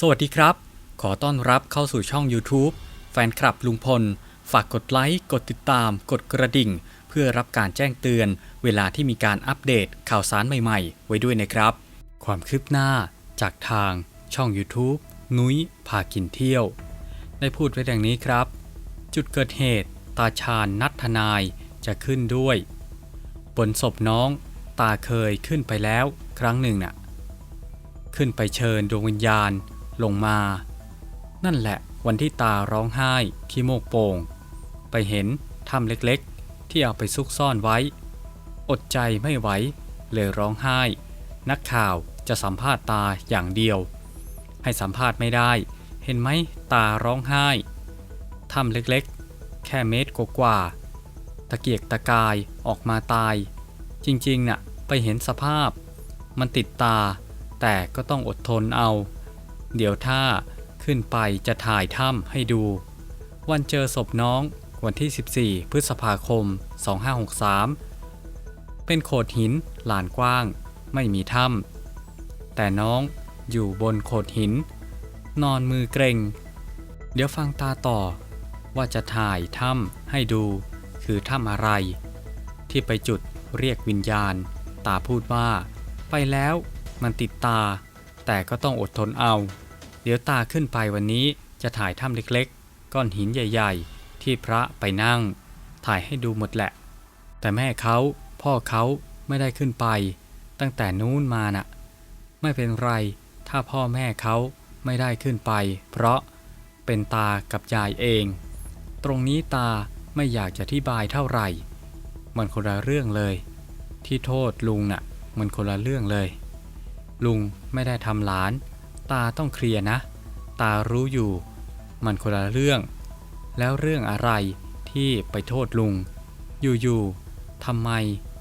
สวัสดีครับ ขอต้อนรับเข้าสู่ช่อง YouTube แฟนคลับลุงพล ฝากกดไลค์ กดติดตาม กดกระดิ่ง เพื่อรับการแจ้งเตือน เวลาที่มีการอัปเดตข่าวสารใหม่ๆ ไว้ด้วยนะครับ ความคืบหน้าจากทางช่อง YouTube นุ้ยพากินเที่ยว ได้พูดไว้ดังนี้ครับ จุดเกิดเหตุ ตาชาญนัดทนายจะขึ้นด้วย บนศพน้อง ตาเคยขึ้นไปแล้วครั้งหนึ่งน่ะ ขึ้นไปเชิญดวงวิญญาณ ลงมา นั่นแหละวันที่ตาร้องไห้ขี้โมกโป่ง ไปเห็นถ้ำเล็กๆ ที่เอาไปซุกซ่อนไว้ อดใจไม่ไหวเลยร้องไห้ นักข่าวจะสัมภาษณ์ตาอย่างเดียว ให้สัมภาษณ์ไม่ได้ เห็นไหมตาร้องไห้ถ้ำเล็กๆ แค่เมตรกว่าตะเกียกตะกายออกมาตาย จริงๆน่ะไปเห็นสภาพ มันติดตา แต่ก็ต้องอดทนเอา เดี๋ยวถ้าขึ้นไปจะถ่ายถ้ำให้ดู วันเจอศพน้องวันที่ 14 พฤษภาคม 2563 เป็นโขดหินลานกว้าง ไม่มีถ้ำแต่น้องอยู่บนโขดหิน นอนมือเกรง เดี๋ยวฟังตาต่อว่าจะถ่ายถ้ำให้ดู คือถ้ำอะไร ที่ไปจุดเรียกวิญญาณ ตาพูดว่า ไปแล้วมันติดตา แต่ก็ต้องอดทนเอา เดี๋ยวตาขึ้นไปวันนี้จะถ่ายถ้ำเล็กๆ ก้อนหินใหญ่ๆ ที่พระไปนั่ง ถ่ายให้ดูหมดแหละ แต่แม่เขาพ่อเขาไม่ได้ขึ้นไป ตั้งแต่นู้นมาน่ะ ไม่เป็นไร ถ้าพ่อแม่เขาไม่ได้ขึ้นไป เพราะเป็นตากับยายเอง ตรงนี้ตาไม่อยากจะอธิบายเท่าไหร่ มันคนละเรื่องเลย ที่โทษลุงน่ะ มันคนละเรื่องเลย ลุงไม่ได้ทำหลาน ตาต้องเคลียร์นะ ตารู้อยู่ มันคนละเรื่อง แล้วเรื่องอะไรที่ไปโทษลุง อยู่ๆทำไม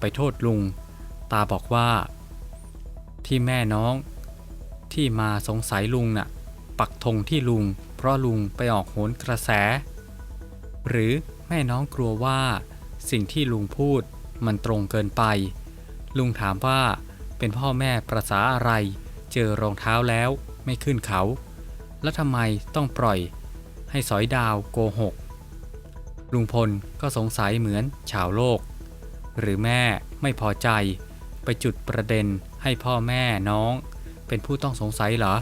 ไปโทษลุง ตาบอกว่า ที่แม่น้อง ที่มาสงสัยลุงน่ะ ปักธงที่ลุง เพราะลุงไปออกโหนกระแส หรือแม่น้องกลัวว่า สิ่งที่ลุงพูดมันตรงเกินไป ลุงถามว่าเป็นพ่อแม่ประษาอะไร เจอรองเท้าแล้ว ไม่ขึ้นเขา แล้วทำไมต้องปล่อยให้สอยดาวโกหก ลุงพลก็สงสัยเหมือนชาวโลก หรือแม่ไม่พอใจไปจุดประเด็นให้พ่อแม่น้อง เป็นผู้ต้องสงสัยเหรอ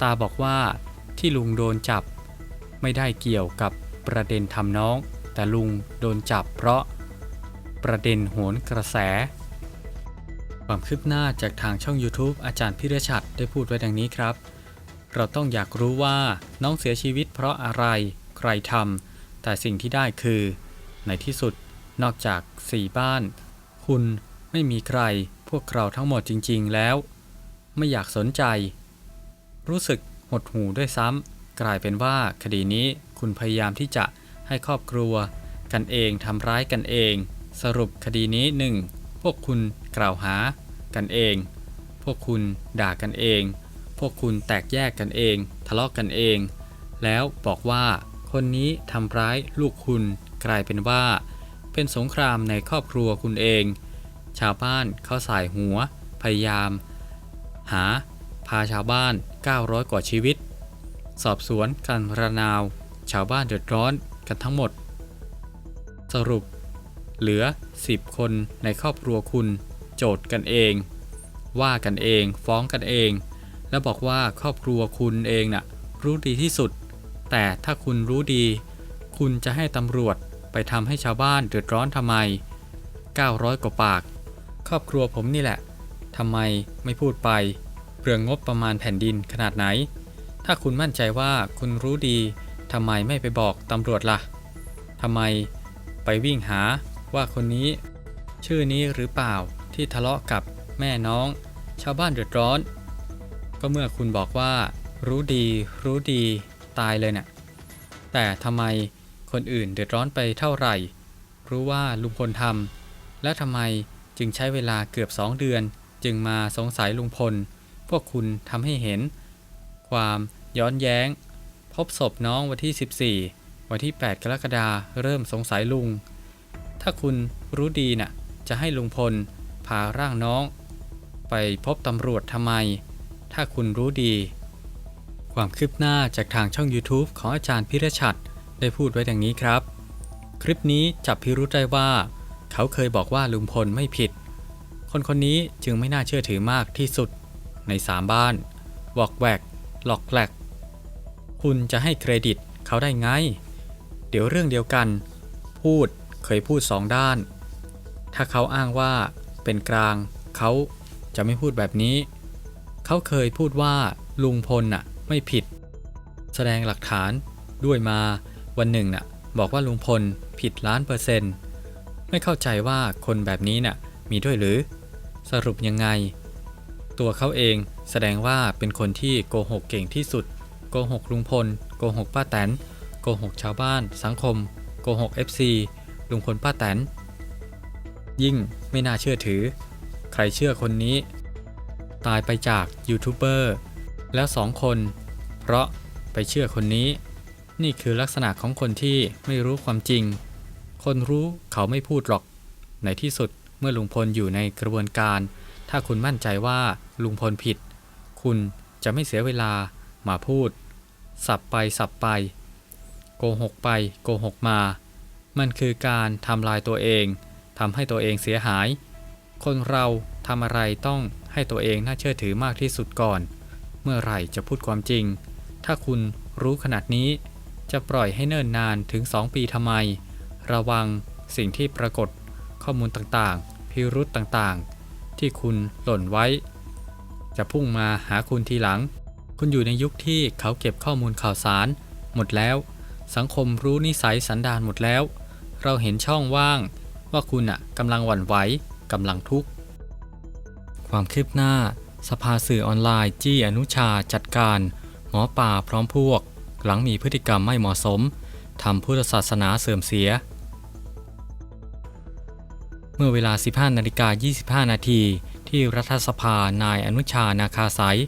ตาบอกว่าที่ลุงโดนจับ ไม่ได้เกี่ยวกับประเด็นทำน้อง แต่ลุงโดนจับเพราะ ประเด็นโหนกระแส ความคืบหน้าจากทางช่อง YouTube อาจารย์พิรชัดได้พูดไว้ดังนี้ครับ เราต้องอยากรู้ว่าน้องเสียชีวิตเพราะอะไร ใครทำแต่สิ่งที่ได้คือ ในที่สุดนอกจากสี่บ้าน คุณไม่มีใครพวกเราทั้งหมดจริง ๆ แล้ว ไม่อยากสนใจ รู้สึกหดหูด้วยซ้ำกลายเป็นว่าคดีนี้คุณพยายามที่จะให้ครอบครัว กันเองทำร้ายกันเอง สรุปคดีนี้หนึ่งพวกคุณกล่าวหา กันเอง พวกคุณด่ากันเอง พวกคุณแตกแยกกันเอง ทะเลาะกกันเอง แล้วบอกว่าคนนี้ทำร้ายลูกคุณกลายเป็นว่า เป็นสงครามในครอบครัวคุณเอง ชาวบ้านเขาสายหัว พยายาม หา พาชาวบ้าน 900 กว่าชีวิต สอบสวนกันระนาว ชาวบ้านเดือดร้อนกันทั้งหมด สรุป เหลือ 10 คนในครอบครัวคุณ โจทย์กันเอง ว่ากันเอง ฟ้องกันเอง แล้วบอกว่าครอบครัวคุณเองน่ะรู้ดีที่สุด แต่ถ้าคุณรู้ดี คุณจะให้ตำรวจไปทำให้ชาวบ้านเดือดร้อนทำไม 900 กว่าปาก ครอบครัวผมนี่แหละทำไมไม่พูดไปเปลืองงบประมาณแผ่นดินขนาดไหน ถ้าคุณมั่นใจว่าคุณรู้ดีทำไมไม่ไปบอกตำรวจล่ะทำไมไปวิ่งหาว่าคนนี้ ชื่อนี้หรือเปล่า ที่ทะเลาะกับแม่น้อง ชาวบ้านเดือดร้อน ก็เมื่อคุณบอกว่า รู้ดี รู้ดีตายเลยเนี่ยแต่ทำไมคนอื่นเดือดร้อนไปเท่าไหร่ รู้ว่าลุงพลทำแล้วทำไมจึงใช้เวลาเกือบสองเดือน จึงมาสงสัยลุงพล พวกคุณทำให้เห็น ความย้อนแย้ง พบศพน้องวันที่ 14 วันที่ 8 กรกฎาเริ่มสงสัยลุง ถ้าคุณรู้ดีน่ะ จะให้ลุงพล พาร่างน้อง ไปพบตำรวจทำไม ถ้าคุณรู้ดี ความคืบหน้าจากทางช่อง YouTube ของอาจารย์พิรชัดได้พูดไว้ดังนี้ครับ คลิปนี้จับพิรุธได้ว่า เขาเคยบอกว่าลุงพลไม่ผิด คนคนนี้จึงไม่น่าเชื่อถือมากที่สุด ในสามบ้านวอกแวกหลอกแหลก คุณจะให้เครดิตเขาได้ไง เดี๋ยวเรื่องเดียวกัน พูดเคยพูดสองด้าน ถ้าเขาอ้างว่า เป็นกลาง เขาจะไม่พูดแบบนี้ เขาเคยพูดว่าลุงพลน่ะไม่ผิด แสดงหลักฐานด้วยมาวันหนึ่งน่ะบอกว่าลุงพลผิดล้านเปอร์เซ็นต์ไม่เข้าใจว่าคนแบบนี้น่ะมีด้วยหรือ สรุปยังไง ตัวเขาเองแสดงว่าเป็นคนที่โกหกเก่งที่สุด โกหกลุงพล โกหกป้าแตน โกหกชาวบ้าน สังคม โกหก FC ลุงพลป้าแตน ยิ่งไม่น่าเชื่อถือ ใครเชื่อคนนี้ ตายไปจากยูทูบเบอร์แล้วสองคน เพราะไปเชื่อคนนี้ นี่คือลักษณะของคนที่ไม่รู้ความจริง คนรู้เขาไม่พูดหรอก ในที่สุดเมื่อลุงพลอยู่ในกระบวนการ ถ้าคุณมั่นใจว่าลุงพลผิด คุณจะไม่เสียเวลามาพูด สับไปสับไป โกหกไปโกหกมา มันคือการทำลายตัวเอง ทำให้ตัวเองเสียหาย คนเราทำอะไรต้องให้ตัวเองน่าเชื่อถือมากที่สุดก่อน เมื่อไหร่จะพูดความจริง ถ้าคุณรู้ขนาดนี้ จะปล่อยให้เนิ่นนานถึง 2 ปีทำไม ระวังสิ่งที่ปรากฏ ข้อมูลต่างๆ พิรุษต่างๆ ที่คุณหล่นไว้ จะพุ่งมาหาคุณทีหลัง คุณอยู่ในยุคที่เขาเก็บข้อมูลข่าวสาร หมดแล้ว สังคมรู้นิสัยสันดานหมดแล้ว เราเห็นช่องว่าง ว่าคุณอะกำลังหวั่นไหวกำลังทุกข์ ความคืบหน้า สภาสื่อออนไลน์จี้อนุชาจัดการ หมอป่าพร้อมพวก หลังมีพฤติกรรมไม่เหมาะสมทำพุทธศาสนาเสื่อมเสีย เมื่อเวลา 15นาฬิกา25 นาทีที่รัฐสภานายอนุชานาคาสาย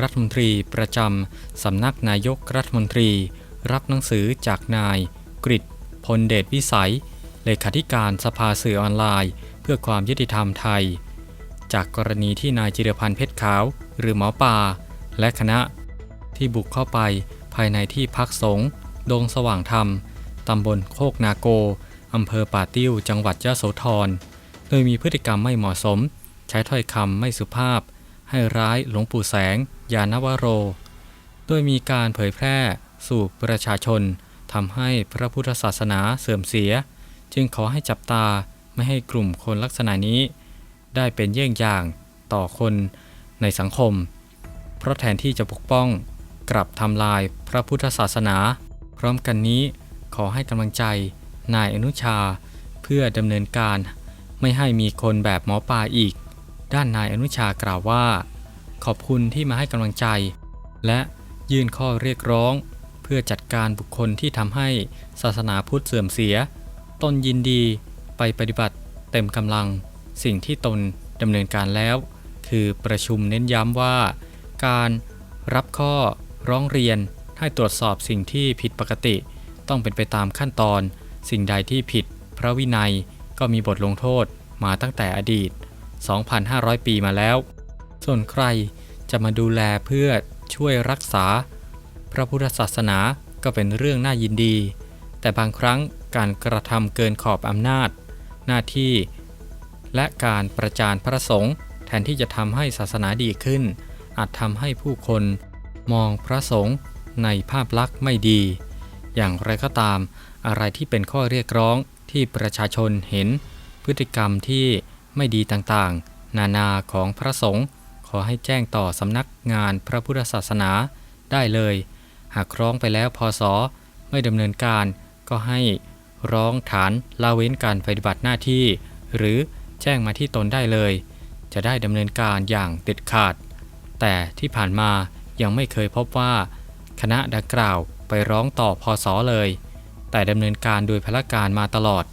รัฐมนตรีประจำสำนักนายกรัฐมนตรี รับหนังสือจากนายกริตพลเดชวิสัย เลขาธิการสภาสื่อออนไลน์ เพื่อความยุติธรรมไทย จากกรณีที่นายจิรพันธ์เพชรขาว หรือหมอป่า และคณะ ที่บุกเข้าไปภายในที่พักสงฆ์ดงสว่างธรรม ตำบลโคกนาโก อำเภอป่าติ้ว จังหวัดยะโสธร โดยมีพฤติกรรมไม่เหมาะสม ใช้ถ้อยคำไม่สุภาพ ให้ร้ายหลวงปู่แสง ยานวโร โดยมีการเผยแพร่สู่ประชาชนทำให้พระพุทธศาสนาเสื่อมเสีย จึงขอให้จับตาไม่ให้กลุ่มคนลักษณะนี้ ได้เป็นเยี่ยงอย่างต่อคนในสังคม เพราะแทนที่จะปกป้องกลับทำลายพระพุทธศาสนา พร้อมกันนี้ขอให้กำลังใจนายอนุชา เพื่อดำเนินการ ไม่ให้มีคนแบบหมอปลาอีก ด้านนายอนุชากล่าวว่า ขอบคุณที่มาให้กำลังใจ และยื่นข้อเรียกร้อง เพื่อจัดการบุคคลที่ทำให้ศาสนาพุทธเสื่อมเสีย ตนยินดีไปปฏิบัติเต็มกำลัง สิ่งที่ตนดำเนินการแล้ว คือประชุมเน้นย้ำว่า การรับข้อร้องเรียนให้ตรวจสอบสิ่งที่ผิดปกติ ต้องเป็นไปตามขั้นตอน สิ่งใดที่ผิดพระวินัยก็มีบทลงโทษมาตั้งแต่อดีต 2,500 ปีมาแล้ว ส่วนใครจะมาดูแลเพื่อช่วยรักษา พระพุทธศาสนาก็เป็นเรื่องน่ายินดี แต่บางครั้ง การกระทำเกินขอบอำนาจ หน้าที่ และการประจานพระสงฆ์แทนที่จะทำให้ศาสนาดีขึ้น อาจทำให้ผู้คนมองพระสงฆ์ในภาพลักษณ์ไม่ดี อย่างไรก็ตาม อะไรที่เป็นข้อเรียกร้องที่ประชาชนเห็น พฤติกรรมที่ไม่ดีต่างๆ นานาของพระสงฆ์ขอให้แจ้งต่อสำนักงานพระพุทธศาสนาได้เลย หากร้องไปแล้วพศไม่ดำเนินการก็ให้ ร้องฐานละเว้นการปฏิบัติหน้าที่ หรือแจ้งมาที่ตนได้เลย จะได้ดำเนินการอย่างติดขาด แต่ที่ผ่านมายังไม่เคยพบว่า คณะดังกล่าวไปร้องต่อพศเลย แต่ดำเนินการโดยพละการมาตลอด